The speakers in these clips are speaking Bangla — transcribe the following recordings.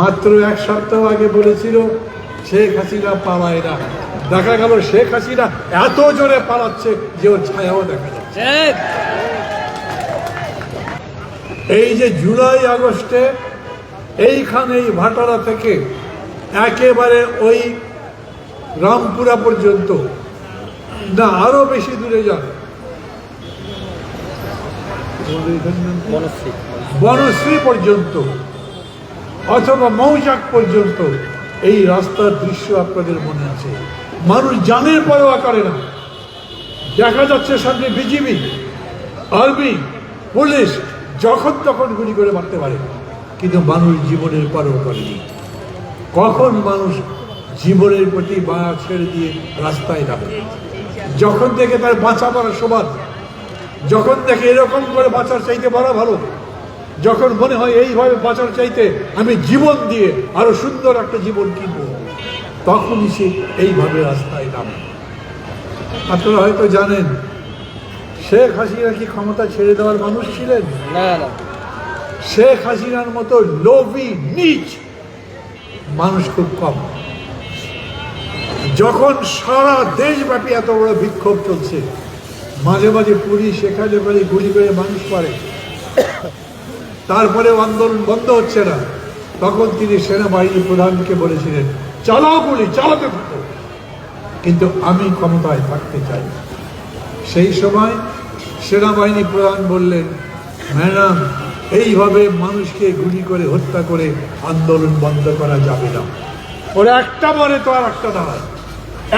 মাত্র এক সপ্তাহ আগে বলেছিল শেখ হাসিনা পালায় না। দেখা গেল শেখ হাসিনা এত জোরে পালাচ্ছে যে ওর ছায়াও দেখা যাচ্ছে। এই যে জুলাই আগস্টে এইখানে এই ভাটারা থেকে একেবারে ওই রামপুরা পর্যন্ত না আরও বেশি দূরে যান। বনশ্রী। বনশ্রী পর্যন্ত। অথবা মৌচাক পর্যন্ত এই রাস্তার দৃশ্য আপনাদের মনে আছে। মানুষ জানের পরোয়া করে না। দেখা যাচ্ছে সামনে বিজিবি, আর্মি, পুলিশ, যখন তখন গুলি করে মারতে পারে। কিন্তু মানুষ জীবনের পরোয়া করেনি। কখন মানুষ জীবনের প্রতি মায়া ছেড়ে দিয়ে রাস্তায় নামে যখন থেকে তার বাঁচা মারা সমান, যখন দেখে এরকম করে বাঁচার চাইতে মারা ভালো যখন মনে হয় এইভাবে বাঁচার চাইতে আমি জীবন দিয়ে আরও সুন্দর একটা জীবন কিনব তখনই সে এইভাবে রাস্তায় নামে। আপনারা হয়তো জানেন শেখ হাসিনা কি ক্ষমতা ছেড়ে দেওয়ার মানুষ ছিলেন? শেখ হাসিনার মতো লোভী নিচ মানুষ খুব কম। যখন সারা দেশব্যাপী এত বড় বিক্ষোভ চলছে মাঝে মাঝে পুলিশ সেখানে করে গুলি করে মানুষ পারে তারপরে আন্দোলন বন্ধ হচ্ছে না। তখন তিনি সেনাবাহিনী প্রধানকে বলেছিলেন চালাও গুলি, চালাতে থাকো। কিন্তু আমি ক্ষমতায় থাকতে চাই সেই সময় সেনাবাহিনী প্রধান বললেন, ম্যাডাম, এইভাবে মানুষকে গুলি করে হত্যা করে আন্দোলন বন্ধ করা যাবে না। ওরা একটা মরে তো আর একটা দাঁড়ায়।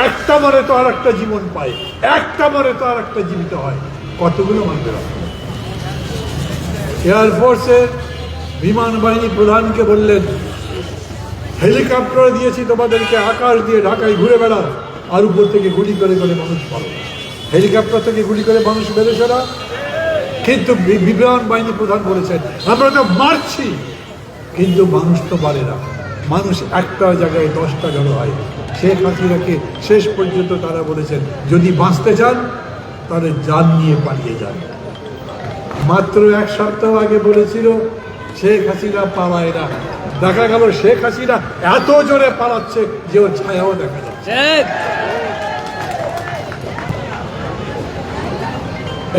একটা মরে তো আর একটা জীবন পায়। একটা মরে তো আর একটা জীবিত হয়। কতগুলো মানবে এয়ারফোর্সের বিমান বাহিনী প্রধানকে বললেন, হেলিকপ্টার দিয়েছি তোমাদেরকে, আকাশ দিয়ে ঢাকায় ঘুরে বেড়াও। আর উপর থেকে গুলি করে করে মানুষ মারো হেলিকপ্টার থেকে গুলি করে মানুষ বেড়েছে না। কিন্তু বিমান বাহিনী প্রধান বলেছেন, আমরা তো মারছি। কিন্তু মানুষ তো পারে না। মানুষ একটা জায়গায় দশটা জড়ো হয়। শেখ হাসিনাকে শেষ পর্যন্ত তারা বলেছেন, যদি বাঁচতে চান, তাহলে যান নিয়ে পালিয়ে যান। মাত্র এক সপ্তাহ আগে বলেছিল শেখ হাসিনা পালায় না। দেখা গেল শেখ হাসিনা এত জোরে পালাচ্ছে যে ওর ছায়াও দেখা যাচ্ছে।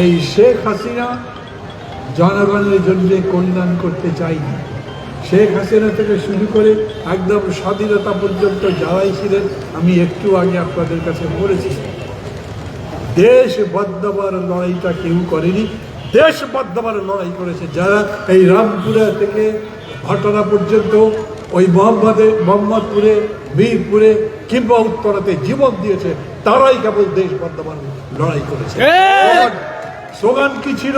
এই শেখ হাসিনা জনগণের জন্য কল্যাণ করতে চাইনি শেখ হাসিনা থেকে শুরু করে একদম স্বাধীনতা পর্যন্ত যারাই ছিলেন আমি একটু আগে আপনাদের কাছে বলেছি দেশ বদলাবার লড়াইটা কেউ করেনি। দেশ বদলাবার লড়াই করেছে যারা এই রামপুরা থেকে ঘটনা পর্যন্ত ওই মোহাম্মদে মোহাম্মদপুরে বীরপুরে কিংবা উত্তরাতে জীবন দিয়েছে তারাই কেবল দেশ বদলাবার লড়াই করেছে। স্লোগান কি ছিল?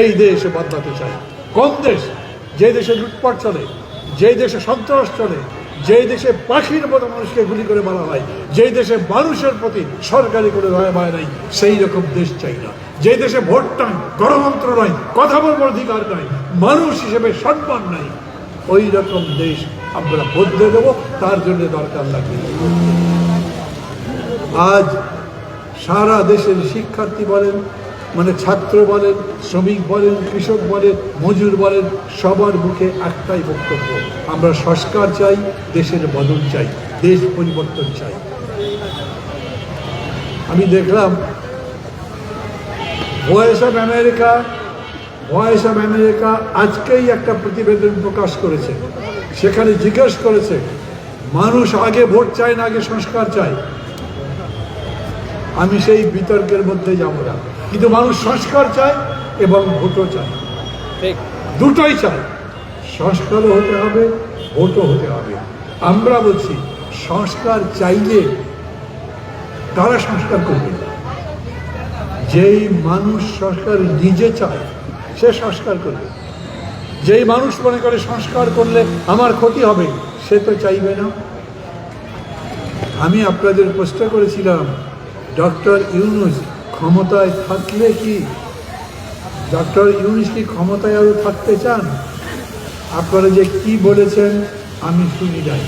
এই দেশ বদলাতে চাই। কোন দেশ? যে দেশে লুটপাট চলে যে দেশে সন্ত্রাস চলে যে দেশে পাখির মতো মানুষকে গুলি করে মারা হয় যে দেশে মানুষের প্রতি সরকারি কোনো দয়া মায় নাই সেই রকম দেশ চাই না। যে দেশে ভোট নাই গণতন্ত্র নয়, কথা বলবার অধিকার নাই, মানুষ হিসেবে সম্মান নাই, ওই রকম দেশ আমরা বদলে দেবো, তার জন্য দরকার লাগবে আজ সারা দেশের শিক্ষার্থী বলেন মানে ছাত্র বলেন, শ্রমিক বলেন, কৃষক বলেন, মজুর বলেন, সবার মুখে একটাই বক্তব্য, আমরা সংস্কার চাই, দেশের বদল চাই, দেশ পরিবর্তন চাই। আমি দেখলাম voice of America voice of America আজকেই একটা প্রতিবেদন প্রকাশ করেছে। সেখানে জিজ্ঞেস করেছে মানুষ আগে ভোট চায় না আগে সংস্কার চায়? আমি সেই বিতর্কের মধ্যে যাব না। কিন্তু মানুষ সংস্কার চায় এবং ভোটও চায়। ঠিক। দুটোই চায়। সংস্কারও হতে হবে ভোটও হতে হবে। আমরা বলছি সংস্কার চাইলে তারা সংস্কার করবে। যেই মানুষ সংস্কার নিজে চায়, সে সংস্কার করবে। যেই মানুষ মনে করে সংস্কার করলে আমার ক্ষতি হবে, সে তো চাইবে না। আমি আপনাদের প্রশ্ন করেছিলাম, ডক্টর ইউনুস ক্ষমতায় থাকলে কি? ডক্টর ইউনুস কি ক্ষমতায় আরও থাকতে চান? আপনারা যে কি বলেছেন, আমি শুনি নাই।